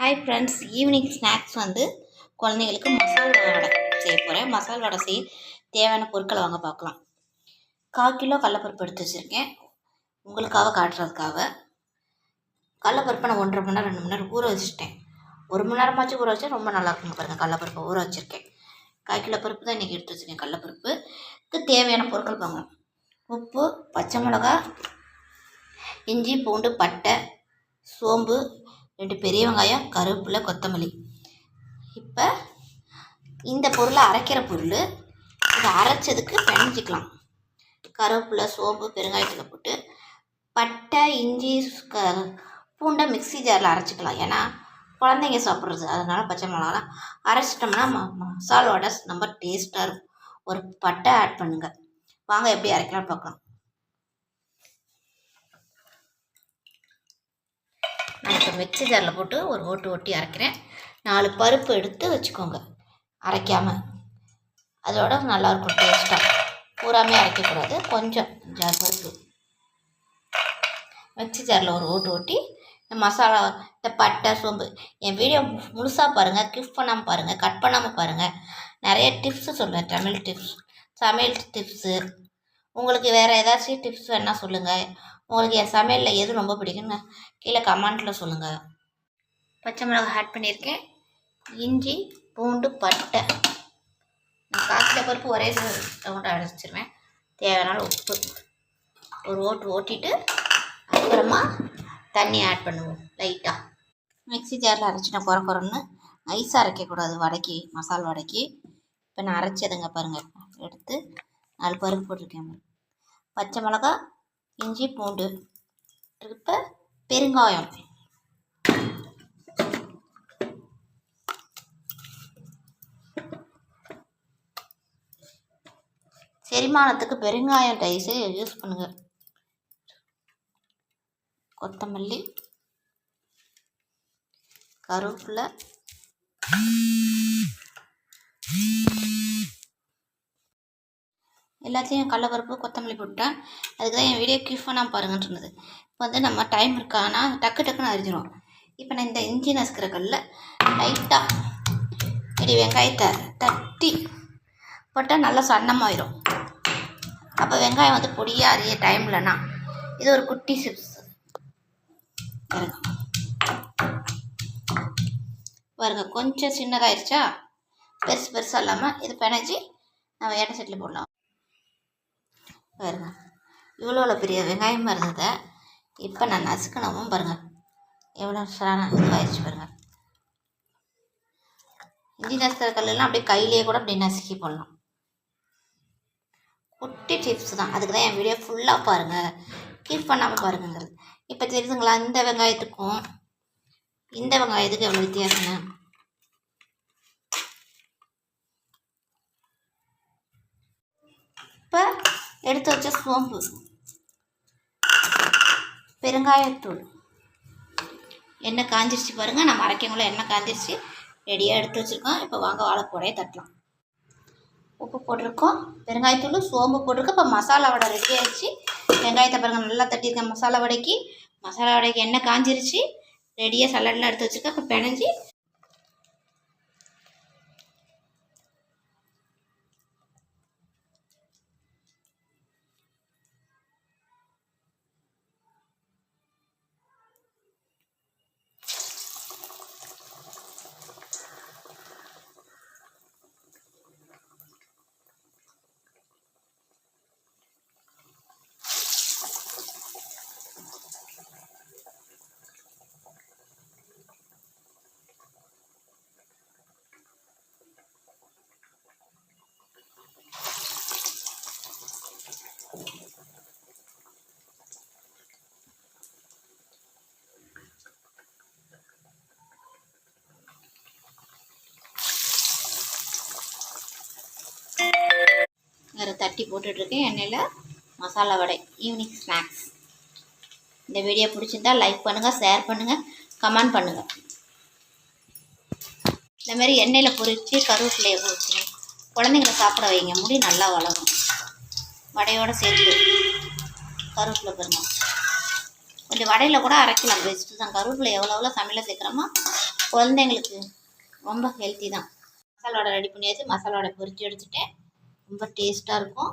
Hi friends evening snacks வந்து குழந்தைங்களுக்கு மசால் வடை செய்ய போகிறேன் மசால் வடை செய்ய தேவையான பொருட்களை வாங்க பார்க்கலாம். கால் கிலோ கடலப்பருப்பு எடுத்து வச்சுருக்கேன். உங்களுக்காக காட்டுறதுக்காக கடலப்பருப்பை நான் ஒன்றரை மணி நேரம் ரெண்டு மணி நேரம் ஊற வச்சுட்டேன். ஒரு மணி நேரமாச்சும் ஊற வச்சா ரொம்ப நல்லா இருக்குங்க பாருங்கள் கடலப்பருப்பை ஊற வச்சுருக்கேன். கால் கிலோ பருப்பு தான் இன்றைக்கி எடுத்து வச்சுருக்கேன் கடலப்பருப்புக்கு தேவையான பொருட்கள் வாங்கணும் உப்பு பச்சை மிளகா இஞ்சி பூண்டு பட்டை சோம்பு ரெண்டு பெரிய வெங்காயம் கருவேப்பிலை கொத்தமல்லி. இப்போ இந்த பொருளை அரைக்கிற பொருள் இதை அரைச்சதுக்கு பிணைஞ்சிக்கலாம் கருவேப்பிலை சோம்பு பெருங்காயத்தில் போட்டு பட்டை இஞ்சி க பூண்டை மிக்ஸி ஜாரில் அரைச்சிக்கலாம். ஏன்னா குழந்தைங்க சாப்பிட்றது. அதனால் பச்சை மிளகாலாம் அரைச்சிட்டோம்னா ம மசால் வடை ரொம்ப டேஸ்ட்டாக இருக்கும். ஒரு பட்டை ஆட் பண்ணுங்கள் வாங்க எப்படி அரைக்கலாம்னு பார்க்கலாம். நான் இப்போ மிக்ஸி ஜாரில் போட்டு ஒரு ஓட்டு ஓட்டி அரைக்கிறேன். நாலு பருப்பு எடுத்து வச்சுக்கோங்க. அரைக்காமல் அதோட நல்லாயிருக்கும் டேஸ்ட்டாக பூராமே அரைக்கக்கூடாது. கொஞ்சம் ஜார் பருப்பு. மிக்ஸி ஜாரில் ஒரு ஓட்டு ஓட்டி இந்த மசாலா இந்த பட்டை சோம்பு என் வீடியோ முழுசாக பாருங்கள் கிஃப்ட் பண்ணாமல் பாருங்கள் கட் பண்ணாமல் பாருங்கள் நிறைய டிப்ஸு சொல்லுவேன் தமிழ் டிப்ஸ் சமையல் டிப்ஸு உங்களுக்கு வேறு ஏதாச்சும் டிப்ஸ் வேணால் சொல்லுங்கள் உங்களுக்கு என் சமையலில் எது ரொம்ப பிடிக்குன்னு கீழே கமெண்ட்டில் சொல்லுங்கள் பச்சை மிளகாய் ஆட் பண்ணியிருக்கேன். இஞ்சி பூண்டு பட்டை. நான் காய்ச்சல பருப்பு ஒரே ரவுண்டாக அடைச்சிருவேன் தேவையான உப்பு. ஒரு ஓட்டு ஓட்டிட்டு அப்புறமா தண்ணி ஆட் பண்ணுவோம். லைட்டாக மிக்ஸி ஜாரில் அரைச்சிட்டேன் குறை குறைன்னு ஐஸாக அரைக்கக்கூடாது வடைக்கு மசால் வடைக்கு. இப்போ நான் அரைச்சதுங்க பாருங்கள் எடுத்து நாலு பருப்பு போட்டிருக்கேன். பச்சை மிளகா இஞ்சி பூண்டு இப்போ பெருங்காயம். செரிமானத்துக்கு பெருங்காயம் டைஸு யூஸ் பண்ணுங்கள் கொத்தமல்லி கருவேப்பிலை எல்லாத்தையும் கடலப்பருப்பு கொத்தமல்லி போட்டேன் அதுக்கு தான் என் வீடியோ கிஃப் நான் பாருங்கன்னு சொன்னது இப்போ வந்து நம்ம டைம் இருக்கானா டக்கு டக்குன்னு அரிஞ்சிடும் இப்போ நான் இந்த இஞ்சி நசுக்கிற கல்லில் லைட்டாக இடி வெங்காயத்தை தட்டி போட்டால் நல்லா சன்னமாயிரும். அப்போ வெங்காயம் வந்து பொடியாக அரிய டைம் இது ஒரு குட்டி சிப்ஸ் பாருங்க. பாருங்க கொஞ்சம் சின்னதாகிடுச்சா பெருசு பெருசாக இல்லாமல் இது பிணைஞ்சி நம்ம எண்ணெய் செட்டில் போடலாம். பாருங்கள் இவ்வளோ பெரிய வெங்காயமாக இருந்ததை இப்போ நான் நசுக்கணும் பாருங்கள் எவ்வளோ சரான இதுவாகிடுச்சு பாருங்கள் இஞ்சி நசுக்கிற கல்லெல்லாம் அப்படியே கையிலேயே கூட அப்படியே நசுக்கி போடலாம். குட்டி டிப்ஸ் தான். அதுக்கு தான் என் வீடியோ ஃபுல்லாக பாருங்கள் கீப் பண்ணாமல் பாருங்கிறது இப்போ தெரியுதுங்களா இந்த வெங்காயத்துக்கும் இந்த வெங்காயத்துக்கு எவ்வளோ வித்தியாசங்க இப்போ எடுத்து வச்ச சோம்பு. பெருங்காயத்தூள். எண்ணெய் காஞ்சிருச்சு பாருங்கள் நம்ம அரைக்கங்குள்ள எண்ணெய் காஞ்சிருச்சு. ரெடியாக எடுத்து வச்சுருக்கோம். இப்போ வாங்க வாழைப்பூடையை தட்டலாம். உப்பு போட்டிருக்கோம். பெருங்காயத்தூள் சோம்பு போட்டிருக்கோம் இப்போ மசாலா வடை ரெடி ஆகிடுச்சு வெங்காயத்தை பாருங்கள் நல்லா தட்டியிருக்கேன். மசாலா வடைக்கு. மசாலா வடைக்கு எண்ணெய் காஞ்சிருச்சு. ரெடியாக சலடெலாம் எடுத்து வச்சுருக்கேன். இப்போ பிணைஞ்சி வேறு தட்டி போட்டுட்ருக்கேன். எண்ணெயில் மசாலா வடை ஈவினிங் ஸ்நாக்ஸ் இந்த வீடியோ பிடிச்சிருந்தா லைக் பண்ணுங்கள் ஷேர் பண்ணுங்கள் கமெண்ட் பண்ணுங்கள் இந்த மாதிரி எண்ணெயில் பொரித்து கருவேப்பிலையை ஊற்றி குழந்தைங்கள சாப்பிட வைங்க. முடி நல்லா வளரும். வடையோடு சேர்த்து கருவேப்பிலை பெருமா கொஞ்சம் வடையில் கூட அரைக்கலாம். பெஸ்ட்டு தான். கருவேப்பிலை எவ்வளோ எவ்வளோ சமையலில் சேர்க்குறோமோ குழந்தைங்களுக்கு ரொம்ப ஹெல்த்தி தான். மசாலோட ரெடி பண்ணியாச்சு. மசாலா வடை எடுத்துட்டேன். ரொம்ப டேஸ்ட்டாக இருக்கும்.